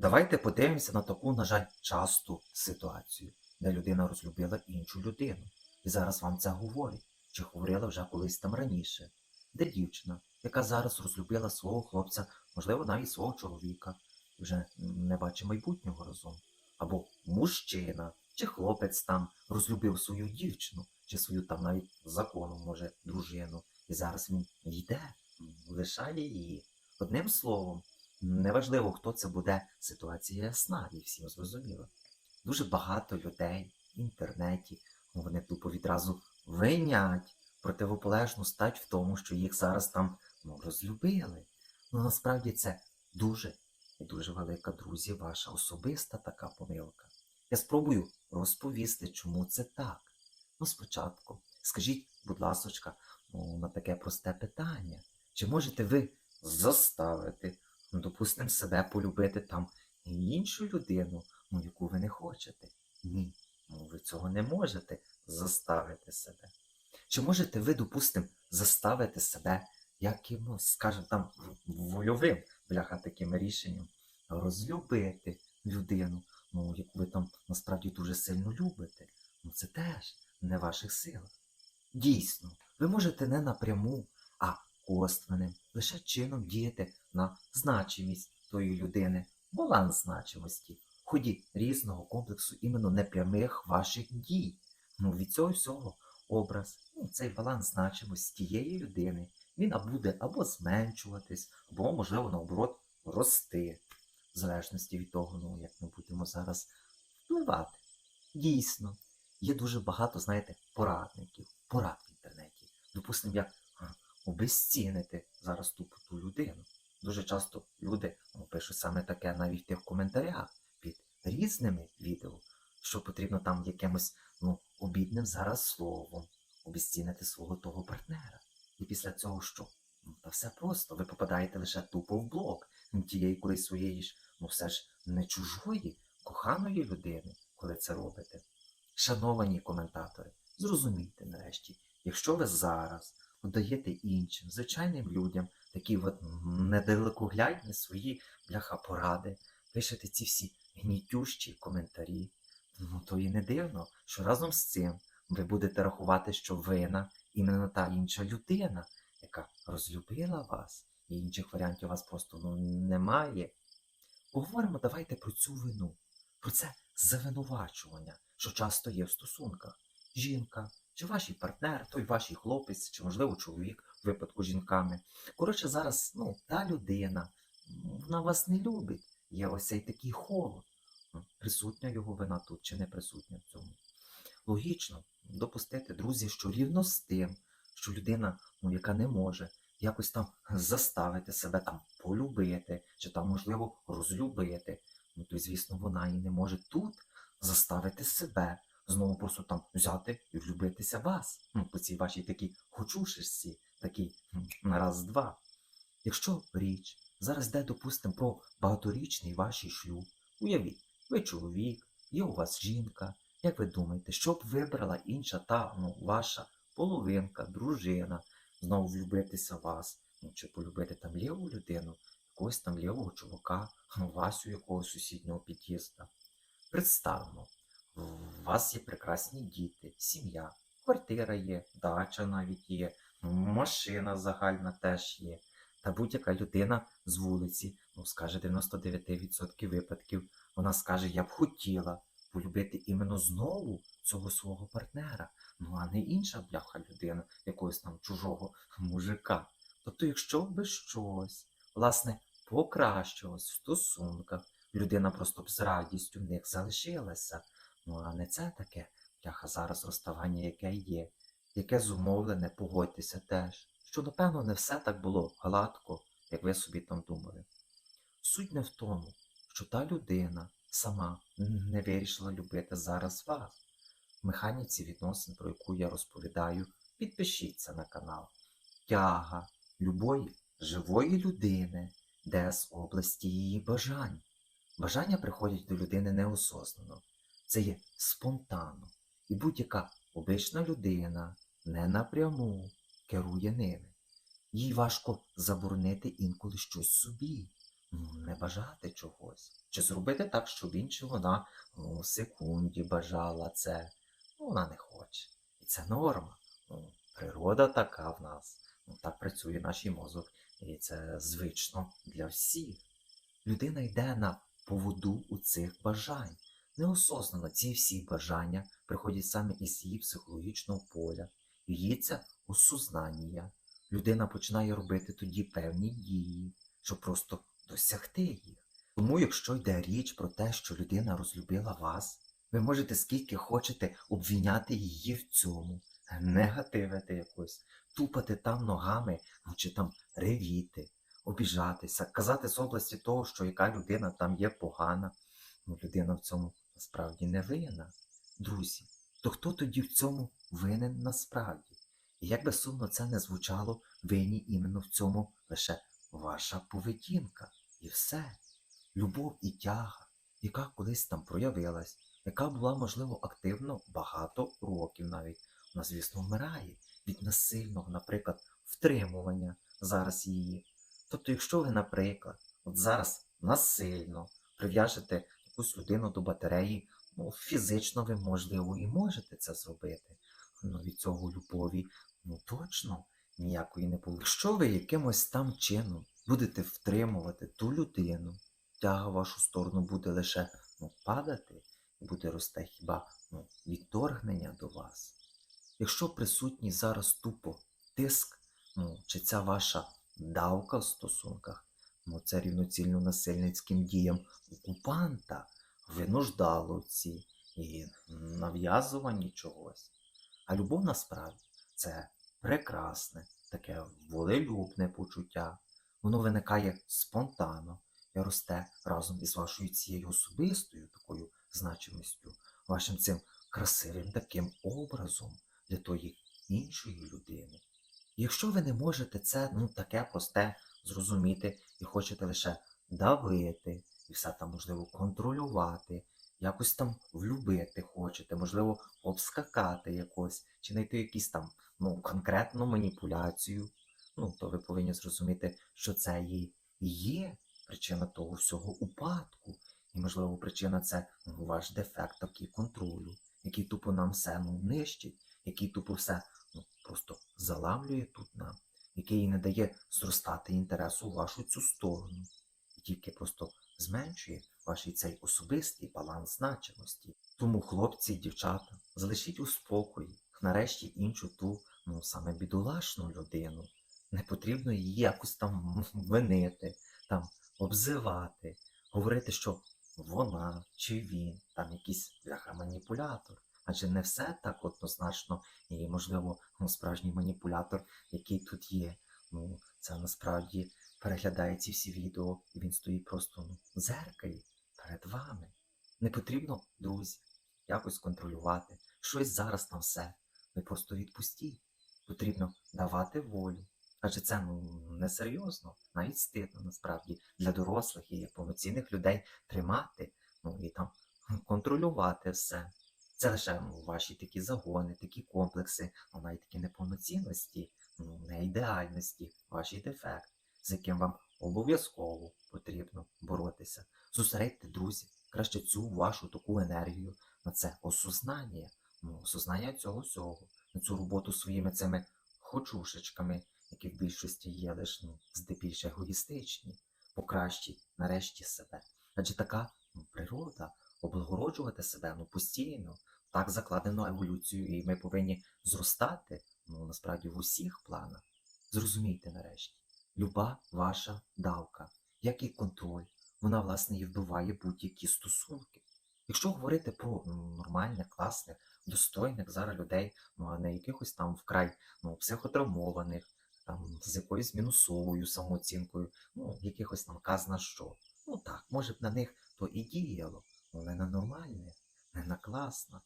Давайте подивимося на таку, на жаль, часту ситуацію, де людина розлюбила іншу людину. І зараз вам це говорить, чи говорила вже колись там раніше. Де дівчина, яка зараз розлюбила свого хлопця, можливо, навіть свого чоловіка, вже не бачить майбутнього разом. Або мужчина, чи хлопець там розлюбив свою дівчину, чи свою там навіть законом, може, дружину. І зараз він йде, лишає її. Одним словом, неважливо, хто це буде, ситуація ясна і всім зрозуміло. Дуже багато людей в інтернеті, ну, вони тупо відразу винять противополежну стать в тому, що їх зараз там ну, розлюбили. Ну насправді це дуже і дуже велика, друзі, ваша особиста така помилка. Я спробую розповісти, чому це так. Ну, спочатку, скажіть, будь ласочка, ну, на таке просте питання. Чи можете ви заставити, ну, допустимо, себе полюбити там іншу людину, ну, яку ви не хочете? Ні, ну, ви цього не можете заставити себе. Чи можете ви, допустимо, заставити себе якимось, скажімо, там вольовим, бляха, таким рішенням, розлюбити людину, ну, яку ви там насправді дуже сильно любите? Ну, це теж не в ваших силах. Дійсно, ви можете не напряму, а косвенним, лише чином діяти на значимість тої людини, баланс значимості, в ході різного комплексу іменно непрямих ваших дій. Ну, від цього всього образ, ну, цей баланс значимості тієї людини, він буде або зменшуватись, або, можливо, наоборот, рости, в залежності від того, ну, як ми будемо зараз впливати. Дійсно, є дуже багато, знаєте, порадників, порад в інтернеті. Допустимо, як обезцінити зараз ту ту людину. Дуже часто люди ну, пишуть саме таке навіть в тих коментарях під різними відео, що потрібно там якимось ну, обідним зараз словом обезцінити свого того партнера. І після цього що? Ну, та все просто, ви попадаєте лише тупо в блок ну, тієї колись своєї ж, ну все ж не чужої, коханої людини, коли це робите. Шановані коментатори, зрозумійте нарешті, якщо ви зараз даєте іншим, звичайним людям такі от недалекоглядні свої бляха поради, пишете ці всі гнітющі коментарі, ну то і не дивно, що разом з цим ви будете рахувати, що вина іменно та інша людина, яка розлюбила вас, і інших варіантів у вас просто ну, немає. Поговоримо давайте про цю вину, про це завинувачування, що часто є в стосунках. Жінка, чи ваш партнер, той ваш хлопець, чи, можливо, чоловік в випадку з жінками. Коротше, зараз ну, та людина, вона вас не любить. Є ось цей такий холод. Присутня його вина тут чи не присутня в цьому. Логічно допустити, друзі, що рівно з тим, що людина, ну, яка не може якось там заставити себе там полюбити, чи там, можливо, розлюбити, ну то, звісно, вона і не може тут заставити себе знову просто там взяти і влюбитися в вас. Ну, по цій вашій такій хочушишці, такій на раз-два. Якщо річ зараз йде, допустимо, про багаторічний ваш шлюб, уявіть, ви чоловік, є у вас жінка. Як ви думаєте, що б вибрала інша та ну, ваша половинка, дружина, знову влюбитися в вас, ну, чи полюбити там ліву людину, якогось там лівого чувака, ну, Васю якогось сусіднього під'їзда? Представимо, вас є прекрасні діти, сім'я, квартира є, дача навіть є, машина загальна теж є. Та будь-яка людина з вулиці, ну скаже 99% випадків, вона скаже, я б хотіла полюбити іменно знову цього свого партнера, ну а не інша бляха людина, якогось там чужого мужика. Тобто, якщо би щось, власне, покращилось в стосунках, людина просто б з радістю в них залишилася. Ну а не це таке бляха зараз розставання, яке є, яке зумовлене, погодьтеся теж, що, напевно, не все так було гладко, як ви собі там думали. Суть не в тому, що та людина сама не вирішила любити зараз вас. В механіці відносин, про яку я розповідаю, підпишіться на канал. Тяга любої живої людини, де з області її бажань. Бажання приходять до людини неосознано. Це є спонтанно. І будь-яка обична людина не напряму керує ними. Їй важко заборонити інколи щось собі. не бажати чогось. Чи зробити так, щоб інша вона ну, секунді бажала це. Ну, вона не хоче. І це норма. Ну, природа така в нас. Ну, так працює наш мозок. І це звично для всіх. Людина йде на поводу у цих бажань. Неосознано ці всі бажання приходять саме із її психологічного поля. Це осознання. Людина починає робити тоді певні дії, щоб просто досягти їх. Тому, якщо йде річ про те, що людина розлюбила вас, ви можете скільки хочете обвіняти її в цьому, негативити якось, тупати там ногами, чи там ревіти, обіжатися, казати з області того, що яка людина там є погана. Ну, людина в цьому насправді не винна. Друзі, то хто тоді в цьому винен насправді? І як би сумно це не звучало, винні іменно в цьому лише ваша поведінка. І все. Любов і тяга, яка колись там проявилась, яка була, можливо, активно багато років навіть, вона, звісно, вмирає від насильного, наприклад, втримування зараз її. Тобто, якщо ви, наприклад, от зараз насильно прив'яжете якусь людину до батареї, ну, фізично ви, можливо, і можете це зробити. Ну, від цього любові, ну точно ніякої не буде. Якщо ви якимось там чином будете втримувати ту людину, тяга в вашу сторону буде лише ну, падати, і буде рости хіба ну, відторгнення до вас. Якщо присутній зараз тупо тиск, ну, чи ця ваша давка в стосунках, ну це рівноцільно насильницьким діям окупанта, винуждаловці і нав'язування чогось. А любов насправді це прекрасне, таке волелюбне почуття. Воно виникає спонтанно і росте разом із вашою цією особистою такою значимістю, вашим цим красивим таким образом для тої іншої людини. Якщо ви не можете це ну, таке просте зрозуміти і хочете лише давити, і все там можливо контролювати, якось там влюбити хочете, можливо, обскакати якось, чи знайти якісь там ну, конкретну маніпуляцію, ну, то ви повинні зрозуміти, що це і є причина того всього упадку. І, можливо, причина це ну, ваш дефект такий контролю, який тупо нам все ну, нищить, який тупо все ну, просто заламлює тут нам, який не дає зростати інтересу в вашу цю сторону, і тільки просто зменшує ваш цей особистий баланс значимості. Тому, хлопці і дівчата, залишіть у спокої, нарешті іншу ту, ну саме бідолашну людину. Не потрібно її якось там винити, там обзивати, говорити, що вона чи він там якийсь бляха маніпулятор. Адже не все так однозначно, і, можливо, ну, справжній маніпулятор, який тут є. Ну, це насправді переглядає ці всі відео, і він стоїть просто ну, зеркалі перед вами. Не потрібно, друзі, якось контролювати. Щось зараз на все. Ви просто відпустіть. Потрібно давати волю. Адже це ну, несерйозно, навіть стидно насправді для дорослих і повноцінних людей тримати, ну і там контролювати все. Це лише ну, ваші такі загони, такі комплекси, ну, навіть такі неповноцінності, ну, не ідеальності, ваш дефект, з яким вам обов'язково потрібно боротися. Зосередьте, друзі, краще цю вашу таку енергію на це осознання, ну, осознання цього всього, на цю роботу своїми цими хочушечками, які в більшості є лише ну, здебільш егоїстичні, покращіть нарешті себе. Адже така ну, природа облагороджувати себе ну, постійно, так закладено еволюцією, і ми повинні зростати ну, насправді в усіх планах. Зрозумійте нарешті, люба ваша давка, як і контроль, вона, власне, і вбиває будь-які стосунки. Якщо говорити про ну, нормальних, класних, достойних зараз людей, ну а не якихось там вкрай ну, психотравмованих, там з якоюсь мінусовою самооцінкою, ну, якихось там казна що. Ну так, може б на них то і діяло, але не нормальне, не на класна.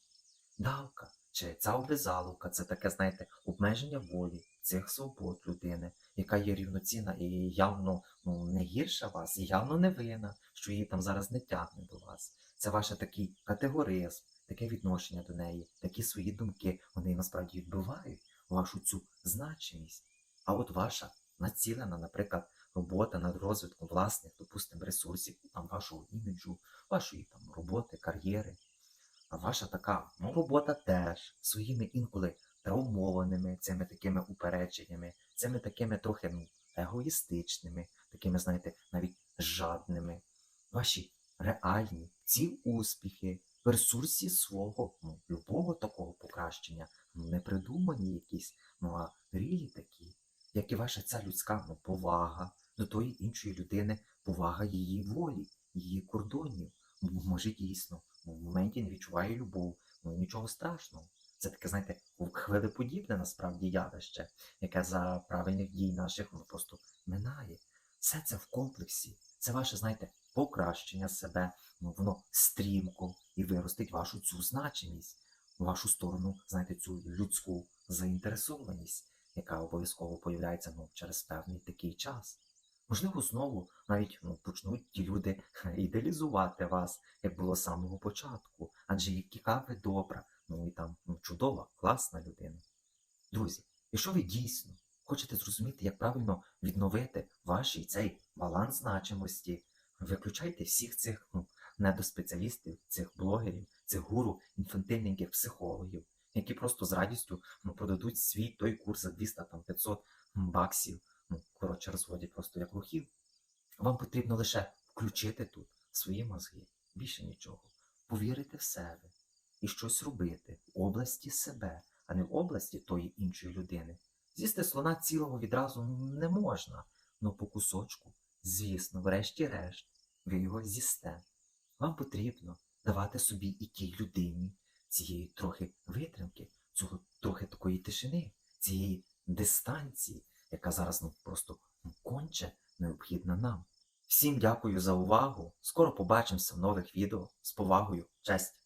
Давка чи ця обрізаловка це таке, знаєте, обмеження волі цих свобод людини, яка є рівноцінна і явно ну, не гірша вас, і явно не винна, що її там зараз не тягне до вас. Це ваш такий категоризм, таке відношення до неї, такі свої думки, вони насправді відбивають вашу цю значимість. А от ваша націлена, наприклад, робота над розвитком власних, допустимо, ресурсів, там вашого іміджу, вашої там роботи, кар'єри. А ваша така ну, робота теж своїми інколи травмованими цими такими упередженнями, цими такими трохи ну, егоїстичними, такими, знаєте, навіть жадними. Ваші реальні ці успіхи в ресурсі свого ну, любого такого покращення, ну, не придумані якісь, ну а рілі такі, як і ваша ця людська ну, повага до тої іншої людини, повага її волі, її кордонів. Може, дійсно, в моменті не відчуває любов, ну нічого страшного. Це таке, знаєте, хвилеподібне насправді явище, яке за правильних дій наших воно просто минає. Все це в комплексі. Це ваше, знаєте, покращення себе, ну, воно стрімко і виростить вашу цю значимість, вашу сторону, знаєте, цю людську заінтересованість, яка обов'язково появляється ну, через певний такий час. Можливо, знову навіть ну, почнуть ті люди ідеалізувати вас, як було з самого початку, адже яка ви добра, ну і там ну, чудова, класна людина. Друзі, якщо ви дійсно хочете зрозуміти, як правильно відновити ваш цей баланс значимості, виключайте всіх цих ну, недоспеціалістів, цих блогерів, цих гуру інфантильненьких психологів, які просто з радістю ну, продадуть свій той курс за 200-500 баксів, ну, коротше, розводять просто як лохів. Вам потрібно лише включити тут свої мозги, більше нічого, повірити в себе і щось робити в області себе, а не в області тої іншої людини. З'їсти слона цілого відразу не можна, но по кусочку, звісно, врешті-решт, ви його з'їсте. Вам потрібно давати собі і тій людині цієї трохи витримки, цього трохи такої тишини, цієї дистанції, яка зараз ну, просто ну, конче необхідна нам. Всім дякую за увагу. Скоро побачимося в нових відео. З повагою, честь!